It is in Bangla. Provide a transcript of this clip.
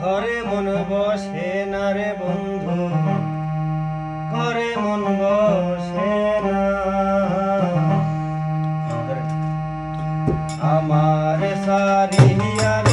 ঘরে মন বসে না রে বন্ধু। ঘরে মন বসে না। আমার সারিয়া